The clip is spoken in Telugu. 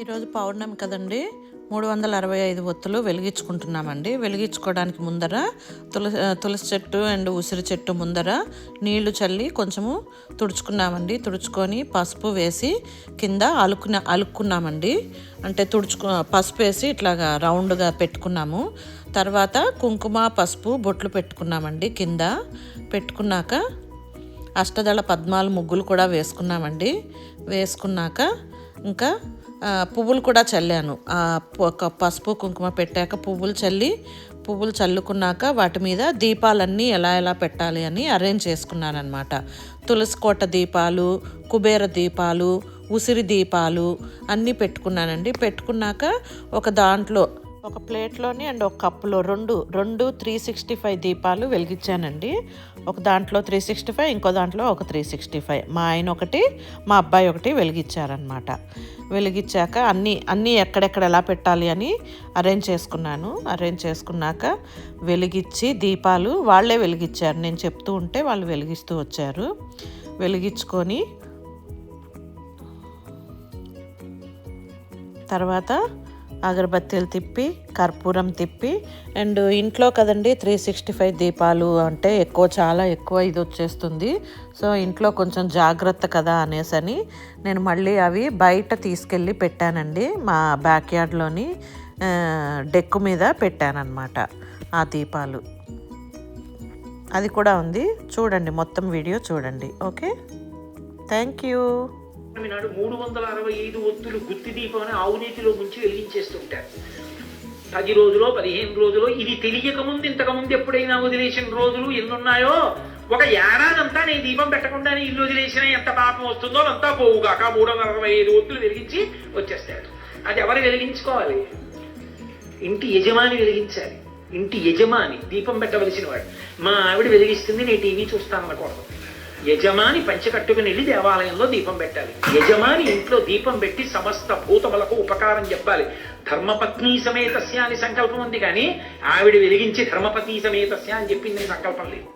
ఈరోజు పౌర్ణమి కదండి. మూడు వందల అరవై ఐదు ఒత్తులు వెలిగించుకుంటున్నామండి. వెలిగించుకోవడానికి ముందర తులసి తులసి చెట్టు అండ్ ఉసిరి చెట్టు ముందర నీళ్ళు చల్లి కొంచెము తుడుచుకున్నామండి. తుడుచుకొని పసుపు వేసి కింద అలుకున అలుక్కున్నామండి. అంటే తుడుచుకు పసుపు వేసి ఇట్లాగా రౌండ్గా పెట్టుకున్నాము. తర్వాత కుంకుమ పసుపు బొట్లు పెట్టుకున్నామండి కింద. పెట్టుకున్నాక అష్టదళ పద్మాలు ముగ్గులు కూడా వేసుకున్నామండి. వేసుకున్నాక ఇంకా పువ్వులు కూడా చల్లాను. ఒక పసుపు కుంకుమ పెట్టాక పువ్వులు చల్లి పువ్వులు చల్లుకున్నాక వాటి మీద దీపాలన్నీ ఎలా ఎలా పెట్టాలి అని అరేంజ్ చేసుకున్నానమాట తులసికోట తులసి దీపాలు కుబేర దీపాలు ఉసిరి దీపాలు అన్నీ పెట్టుకున్నానండి. పెట్టుకున్నాక ఒక దాంట్లో ఒక ప్లేట్లోని అండ్ ఒక కప్పులో రెండు రెండు త్రీ సిక్స్టీ ఫైవ్ దీపాలు వెలిగించానండి. ఒక దాంట్లో త్రీ సిక్స్టీ ఫైవ్ ఇంకో దాంట్లో ఒక త్రీ సిక్స్టీ ఫైవ్ మా ఆయన ఒకటి మా అబ్బాయి ఒకటి వెలిగించారనమాట వెలిగించాక అన్నీ అన్నీ ఎక్కడెక్కడ ఎలా పెట్టాలి అని అరేంజ్ చేసుకున్నాను. అరేంజ్ చేసుకున్నాక వెలిగించి దీపాలు వాళ్ళే వెలిగించారు. నేను చెప్తూ ఉంటే వాళ్ళు వెలిగిస్తూ వచ్చారు. వెలిగించుకొని తర్వాత అగరబత్తీలు తిప్పి కర్పూరం తిప్పి అండ్ ఇంట్లో కదండి త్రీ సిక్స్టీ ఫైవ్ దీపాలు అంటే ఎక్కువ చాలా ఎక్కువ ఇది వచ్చేస్తుంది. సో ఇంట్లో కొంచెం జాగ్రత్త కదా అనేసని నేను మళ్ళీ అవి బయట తీసుకెళ్ళి పెట్టానండి. మా బ్యాక్ యార్డ్లోని డెక్కు మీద పెట్టానన్నమాట ఆ దీపాలు. అది కూడా ఉంది. చూడండి మొత్తం వీడియో చూడండి. ఓకే? Thank you. పౌర్ణమి నాడు మూడు వందల అరవై ఐదు ఒత్తులు గుత్తి దీపం అని ఆవు ముంచి వెలిగించేస్తుంటారు. పది రోజులో పదిహేను రోజులో ఇది తెలియక ముందు ఎప్పుడైనా వదిలేసిన రోజులు ఎన్నున్నాయో? ఒక ఏడాదంతా నేను దీపం పెట్టకుండానే ఇల్లు వదిలేసిన ఎంత పాపం వస్తుందో అంతా పోవుగాక మూడు వందల అరవై ఐదు ఒత్తులు వెలిగించి వచ్చేస్తాడు. అది ఎవరు వెలిగించుకోవాలి? ఇంటి యజమాని వెలిగించాలి. ఇంటి యజమాని దీపం పెట్టవలసిన వాడు. మా ఆవిడ వెలిగిస్తుంది నేను టీవీ చూస్తాను అనకూడదు. యజమాని పంచె కట్టుకుని వెళ్ళి దేవాలయంలో దీపం పెట్టాలి. యజమాని ఇంట్లో దీపం పెట్టి సమస్త భూతములకు ఉపకారం చెప్పాలి. ధర్మపత్ని సమేతస్య అని సంకల్పం ఉంది కానీ ఆవిడ వెలిగించి ధర్మపత్ని సమేతస్య అని చెప్పింది సంకల్పం లేదు.